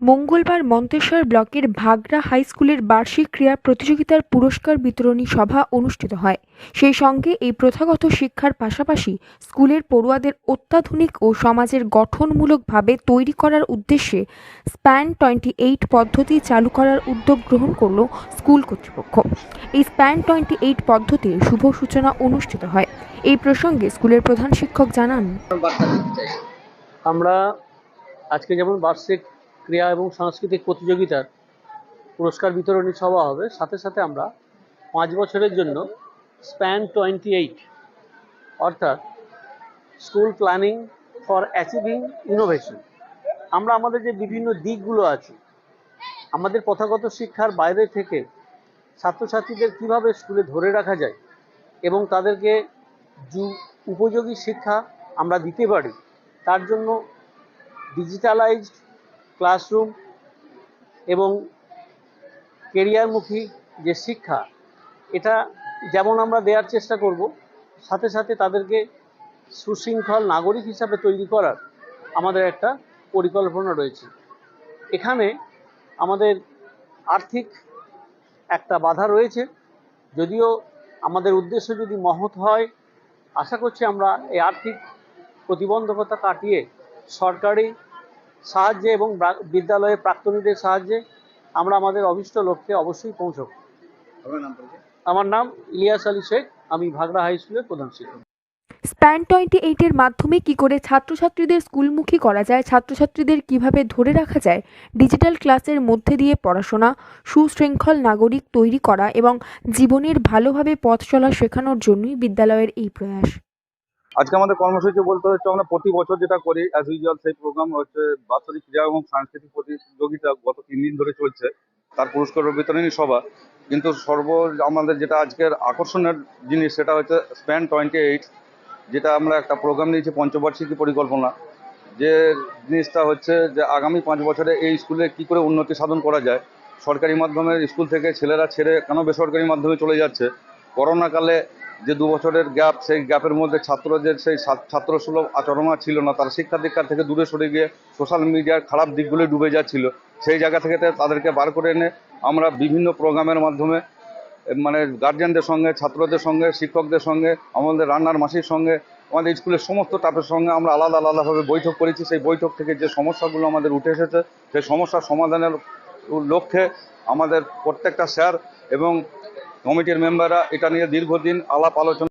মঙ্গলবার মন্তেশ্বর ব্লকের ভাগড়া হাই স্কুলের বার্ষিক ক্রীড়া প্রতিযোগিতার পুরস্কার বিতরণী সভা অনুষ্ঠিত হয়। সেই সঙ্গে এই প্রথাগত শিক্ষার পাশাপাশি স্কুলের পড়ুয়াদের অত্যাধুনিক ও সমাজের গঠনমূলকভাবে তৈরি করার উদ্দেশ্যে স্প্যান টোয়েন্টি এইট পদ্ধতি চালু করার উদ্যোগ গ্রহণ করল স্কুল কর্তৃপক্ষ। এই স্প্যান টোয়েন্টি এইট পদ্ধতির শুভ সূচনা অনুষ্ঠিত হয়। এই প্রসঙ্গে স্কুলের প্রধান শিক্ষক জানান আমরা আজকে যেমন বার্ষিক ক্রীড়া এবং সাংস্কৃতিক প্রতিযোগিতার পুরস্কার বিতরণী সভা হবে। সাথে সাথে আমরা পাঁচ বছরের জন্য স্প্যান টোয়েন্টি এইট, অর্থাৎ school planning for achieving innovation. আমরা আমাদের যে বিভিন্ন দিকগুলো আছে, আমাদের প্রথাগত শিক্ষার বাইরে থেকে ছাত্রছাত্রীদের কীভাবে স্কুলে ধরে রাখা যায় এবং তাদেরকে যু- উপযোগী শিক্ষা আমরা দিতে পারি, তার জন্য ডিজিটালাইজড ক্লাসরুম এবং কেরিয়ারমুখী যে শিক্ষা, এটা যেমন আমরা দেওয়ার চেষ্টা করব, সাথে সাথে তাদেরকে সুশৃঙ্খল নাগরিক হিসাবে তৈরি করার আমাদের একটা পরিকল্পনা রয়েছে। এখানে আমাদের আর্থিক একটা বাধা রয়েছে, যদিও আমাদের উদ্দেশ্য যদি মহৎ হয়, আশা করছি আমরা এই আর্থিক প্রতিবন্ধকতা কাটিয়ে সরকারি সাহায্যে এবং বিদ্যালয়ে বিদ্যালয়ের প্রাক্তনীদের সাহায্যে আমরা আমাদের অভিষ্ট লক্ষ্যে অবশ্যই পৌঁছব। আমার নাম ইলিয়াস আলী শেখ আমি ভাগড়া হাই স্কুলের প্রধান শিক্ষক। স্প্যান টোয়েন্টি এইটের মাধ্যমে কি করে ছাত্রছাত্রীদের স্কুলমুখী করা যায় ছাত্রছাত্রীদের কীভাবে ধরে রাখা যায় ডিজিটাল ক্লাসের মধ্যে দিয়ে পড়াশোনা সুশৃঙ্খল নাগরিক তৈরি করা এবং জীবনের ভালোভাবে পথ চলা শেখানোর জন্যই বিদ্যালয়ের এই প্রয়াস? আজকে আমাদের কর্মসূচি বলতে হচ্ছে আমরা প্রতি বছর যেটা করি অ্যাজ ইউজুয়াল সেই প্রোগ্রাম হচ্ছে বাৎসরিক ক্রীড়া এবং সাংস্কৃতিক প্রতিযোগিতা গত তিন দিন ধরে চলছে। তার পুরস্কার বিতরণী সভা। কিন্তু সর্ব আমাদের যেটা আজকের আকর্ষণের জিনিস সেটা হচ্ছে স্প্যান টোয়েন্টি এইট যেটা আমরা একটা প্রোগ্রাম নিয়েছি পঞ্চবার্ষিকী পরিকল্পনা। যে জিনিসটা হচ্ছে যে আগামী পাঁচ বছরে এই স্কুলে কি করে উন্নতি সাধন করা যায়। সরকারি মাধ্যমে স্কুল থেকে ছেলেরা ছেড়ে কেন বেসরকারি মাধ্যমে চলে যাচ্ছে? করোনাকালে যে দু বছরের গ্যাপ, সেই গ্যাপের মধ্যে ছাত্রদের সেই ছা- ছাত্রসুলভ আচরণ ছিল না, তারা শিক্ষা দীক্ষার থেকে দূরে সরে গিয়ে সোশ্যাল মিডিয়ার খারাপ দিকগুলো ডুবে যাচ্ছিল। সেই জায়গা থেকে তাদেরকে বার করে এনে আমরা বিভিন্ন প্রোগ্রামের মাধ্যমে মানে গার্জিয়ানদের সঙ্গে, ছাত্রদের সঙ্গে, শিক্ষকদের সঙ্গে, আমাদের রান্নার মাসির সঙ্গে, আমাদের স্কুলের সমস্ত স্টাফের সঙ্গে আমরা আলাদা আলাদাভাবে বৈঠক করেছি। সেই বৈঠক থেকে যে সমস্যাগুলো আমাদের উঠে এসেছে, সেই সমস্যার সমাধানের লক্ষ্যে আমাদের প্রত্যেকটা স্যার এবং কমিটির মেম্বাররা এটা নিয়ে দীর্ঘদিন আলাপ আলোচনা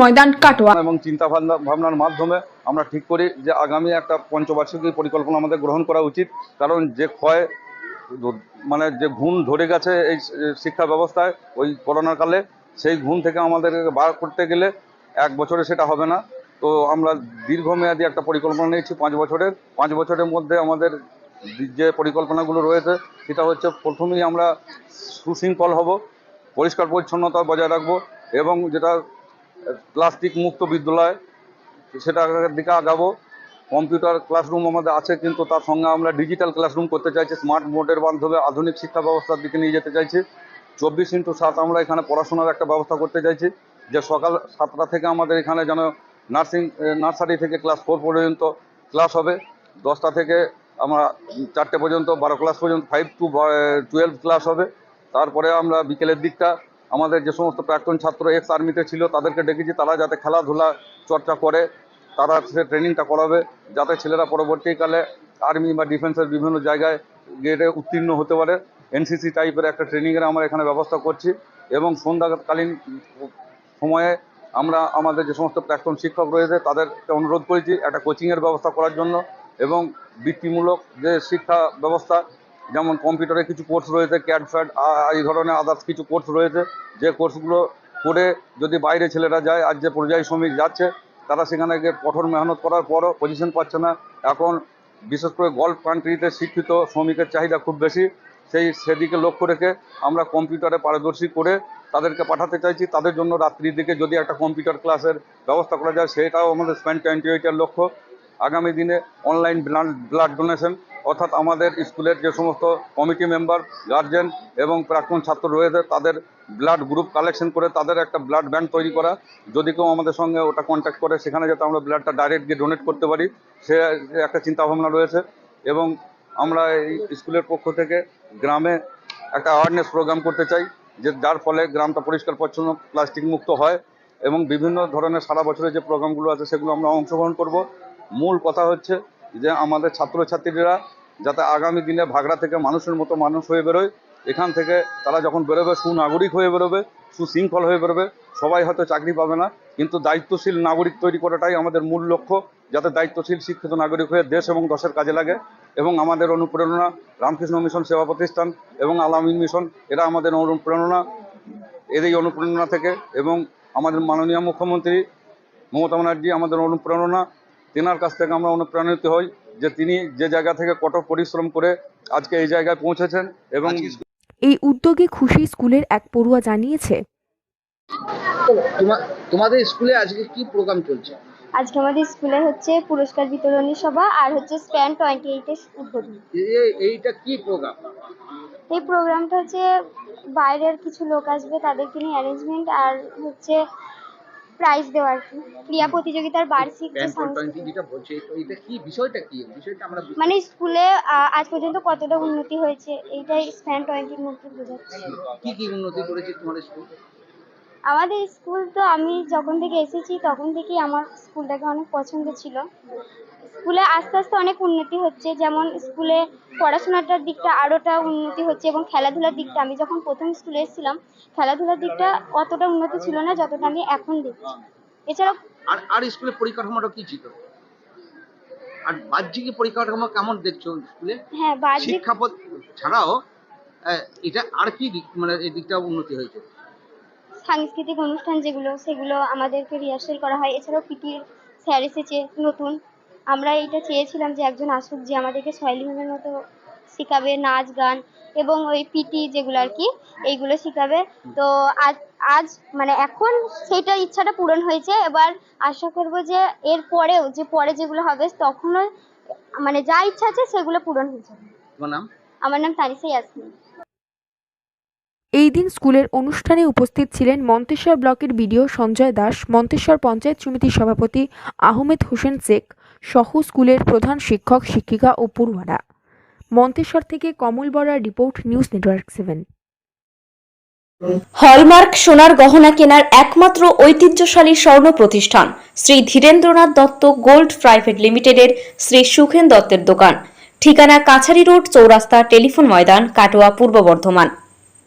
ময়দান কাটোয়া। এবং চিন্তা ভাবনা ভাবনার মাধ্যমে আমরা ঠিক করি যে আগামী একটা পঞ্চবার্ষিকী পরিকল্পনা আমাদের গ্রহণ করা উচিত। কারণ যে ক্ষয় মানে যে ঘুণ ধরে গেছে এই শিক্ষা ব্যবস্থায় ওই করোনার কালে, সেই ঘুণ থেকে আমাদের বার করতে গেলে এক বছরে সেটা হবে না। তো আমরা দীর্ঘমেয়াদী একটা পরিকল্পনা নিয়েছি পাঁচ বছরের। পাঁচ বছরের মধ্যে আমাদের যে পরিকল্পনাগুলো রয়েছে, সেটা হচ্ছে প্রথমেই আমরা সুশৃঙ্খল হব পরিষ্কার পরিচ্ছন্নতা বজায় রাখব এবং যেটা প্লাস্টিক মুক্ত বিদ্যালয় সেটার দিকে আগাবো। কম্পিউটার ক্লাসরুম আমাদের আছে, কিন্তু তার সঙ্গে আমরা ডিজিটাল ক্লাসরুম করতে চাইছি, স্মার্ট বোর্ডের মাধ্যমে আধুনিক শিক্ষা ব্যবস্থার দিকে নিয়ে যেতে চাইছি। চব্বিশ ইন্টু সাত আমরা এখানে পড়াশোনার একটা ব্যবস্থা করতে চাইছি, যে সকাল সাতটা থেকে আমাদের এখানে যেন নার্সিং, নার্সারি থেকে ক্লাস ফোর পর্যন্ত ক্লাস হবে। দশটা থেকে আমরা চারটে পর্যন্ত, বারো ক্লাস পর্যন্ত, ফাইভ টু টুয়েলভ ক্লাস হবে। তারপরে আমরা বিকেলের দিকটা আমাদের যে সমস্ত প্রাক্তন ছাত্র এক্স আর্মিতে ছিল, তাদেরকে ডেকেছি। তারা যাতে খেলাধুলা চর্চা করে, তারা সে ট্রেনিংটা করাবে, যাতে ছেলেরা পরবর্তীকালে আর্মি বা ডিফেন্সের বিভিন্ন জায়গায় গেটে উত্তীর্ণ হতে পারে। এনসিসি টাইপের একটা ট্রেনিংয়ের আমরা এখানে ব্যবস্থা করছি এবং সন্ধ্যাকালীন সময়ে আমরা আমাদের যে সমস্ত প্রাক্তন শিক্ষক রয়েছে, তাদেরকে অনুরোধ করেছি একটা কোচিংয়ের ব্যবস্থা করার জন্য এবং বৃত্তিমূলক যে শিক্ষা ব্যবস্থা যেমন কম্পিউটারে কিছু কোর্স রয়েছে ক্যাড ফ্যাড এই ধরনের আদার্স কিছু কোর্স রয়েছে। যে কোর্সগুলো করে যদি বাইরে ছেলেরা যায়, আজ যে পর্যায় শ্রমিক যাচ্ছে, তারা সেখানে গিয়ে কঠোর মেহনত করার পরও পজিশন পাচ্ছে না। এখন বিশেষ করে গল্ফ কান্ট্রিতে শিক্ষিত শ্রমিকের চাহিদা খুব বেশি। সেই, সেদিকে লক্ষ্য রেখে আমরা কম্পিউটারে পারদর্শী করে তাদেরকে পাঠাতে চাইছি। তাদের জন্য রাত্রির দিকে যদি একটা কম্পিউটার ক্লাসের ব্যবস্থা করা যায়, সেটাও আমাদের স্প্যান টোয়েন্টি এইটের লক্ষ্য। আগামী দিনে অনলাইন ব্লাড ব্লাড ডোনেশন অর্থাৎ আমাদের স্কুলের যে সমস্ত কমিটি মেম্বার গার্জেন এবং প্রাক্তন ছাত্র রয়েছে, তাদের ব্লাড গ্রুপ কালেকশন করে তাদের একটা ব্লাড ব্যাংক তৈরি করা। যদি কেউ আমাদের সঙ্গে ওটা কন্ট্যাক্ট করে, সেখানে যাতে আমরা ব্লাডটা ডাইরেক্ট গিয়ে ডোনেট করতে পারি, সে একটা চিন্তাভাবনা রয়েছে। এবং আমরা এই স্কুলের পক্ষ থেকে গ্রামে একটা অ্যাওয়ারনেস প্রোগ্রাম করতে চাই, যে যার ফলে গ্রামটা পরিষ্কার, পরিচ্ছন্ন প্লাস্টিক মুক্ত হয় এবং বিভিন্ন ধরনের সারা বছরের যে প্রোগ্রামগুলো আছে, সেগুলো আমরা অংশগ্রহণ করব। মূল কথা হচ্ছে যে আমাদের ছাত্রছাত্রীরা যাতে আগামী দিনে ভাগড়া থেকে মানুষের মতো মানুষ হয়ে বেরোয়, এখান থেকে তারা যখন বেরোবে, সুনাগরিক হয়ে বেরোবে, সুশৃঙ্খল হয়ে বেরোবে, সবাই হয়তো চাকরি পাবে না। কিন্তু দায়িত্বশীল নাগরিক তৈরি করাটাই আমাদের মূল লক্ষ্য, যাতে দায়িত্বশীল, শিক্ষিত নাগরিক হয়ে দেশ এবং দশের কাজে লাগে। এবং আমাদের অনুপ্রেরণা, রামকৃষ্ণ মিশন সেবা প্রতিষ্ঠান এবং আলামিন মিশন, এরা আমাদের অনুপ্রেরণা এই অনুপ্রেরণা থেকে এবং আমাদের মাননীয় মুখ্যমন্ত্রী মমতা ব্যানার্জি আমাদের অনুপ্রেরণা তেনার কাছ থেকে আমরা অনুপ্রাণিত হই যে তিনি যে জায়গা থেকে কঠোর পরিশ্রম করে আজকে এই জায়গায় পৌঁছেছেন এবং এই উদ্যোগে খুশি স্কুলের এক পড়ুয়া জানিয়েছে। তোমাদের স্কুলে আজকে কি প্রোগ্রাম চলছে? আজকে আমাদের স্কুলে হচ্ছে পুরস্কার বিতরণী সভা আর হচ্ছে স্প্যান টোয়েন্টি এইটের উদ্বোধন এইটা কি প্রোগ্রাম এই প্রোগ্রামটা হচ্ছে বাইরের কিছু লোক আসবে তাদেরকে নিয়ে অ্যারেঞ্জমেন্ট আর হচ্ছে প্রাইজ দেওয়ার আর কি। ক্রীড়া প্রতিযোগিতার বার্ষিক যে প্যান যেটা বলছে এটা কি বিষয়টা কি? বিষয়টা আমরা মানে স্কুলে আজ পর্যন্ত কতটা উন্নতি হয়েছে এইটাই স্প্যান টোয়েন্টির মধ্যে বোঝাচ্ছে। কি কি উন্নতি করেছে তোমার স্কুল? আমাদের স্কুল তো আমি যখন থেকে এসেছি তখন থেকেই আমার স্কুলটাকে অনেক পছন্দ ছিল। স্কুলে আস্তে আস্তে অনেক উন্নতি হচ্ছে। যেমন স্কুলে পড়াশোনাটার দিকটা আরোটা উন্নতি হচ্ছে এবং খেলাধুলার দিকটা। আমি যখন প্রথম স্কুলে এসেছিলাম খেলাধুলার দিকটা অতটা উন্নতি ছিল না যতটা আমি এখন দেখছি। এছাড়াও আর আর স্কুলের পরিকাঠামোটা কি ছিল? আর বাহ্যিক পরিকাঠামো কেমন দেখছ স্কুলে? হ্যাঁ বাহ্যিক শিক্ষা ছাড়াও এটা আর কি দিক মানে এই দিকটা উন্নতি হয়েছে? সাংস্কৃতিক অনুষ্ঠান যেগুলো সেগুলো আমাদেরকে রিহার্সেল করা হয়। এছাড়াও পিটির স্যার এসেছে নতুন। আমরা এইটা চেয়েছিলাম যে একজন আসুক যে আমাদেরকে সয়েলিমের মতো শেখাবে নাচ গান এবং ওই পিটি যেগুলো আর কি এইগুলো শেখাবে। তো আজ আজ মানে এখন সেইটা ইচ্ছাটা পূরণ হয়েছে। এবার আশা করব যে এর পরেও যে পরে যেগুলো হবে তখনও মানে যা ইচ্ছা আছে সেগুলো পূরণ হয়ে যাবে। তোমার নাম? আমার নাম তানিসা ইয়াসমিন। এই দিন স্কুলের অনুষ্ঠানে উপস্থিত ছিলেন মন্তেশ্বর ব্লকের বিডিও সঞ্জয় দাস মন্তেশ্বর পঞ্চায়েত সমিতির সভাপতি আহমেদ হোসেন শেখ সহ স্কুলের প্রধান শিক্ষক, শিক্ষিকা ও পড়ুয়ারা। মন্তেশ্বর থেকে Kamal Borar report, news network seven. Hallmark সোনার গহনা কেনার একমাত্র ঐতিহ্যশালী স্বর্ণ প্রতিষ্ঠান শ্রী ধীরেন্দ্রনাথ দত্ত গোল্ড প্রাইভেট লিমিটেডের শ্রী সুখেন দত্তের দোকান। ঠিকানা কাছারি রোড, চৌরাস্তা টেলিফোন ময়দান, কাটোয়া, পূর্ব বর্ধমান।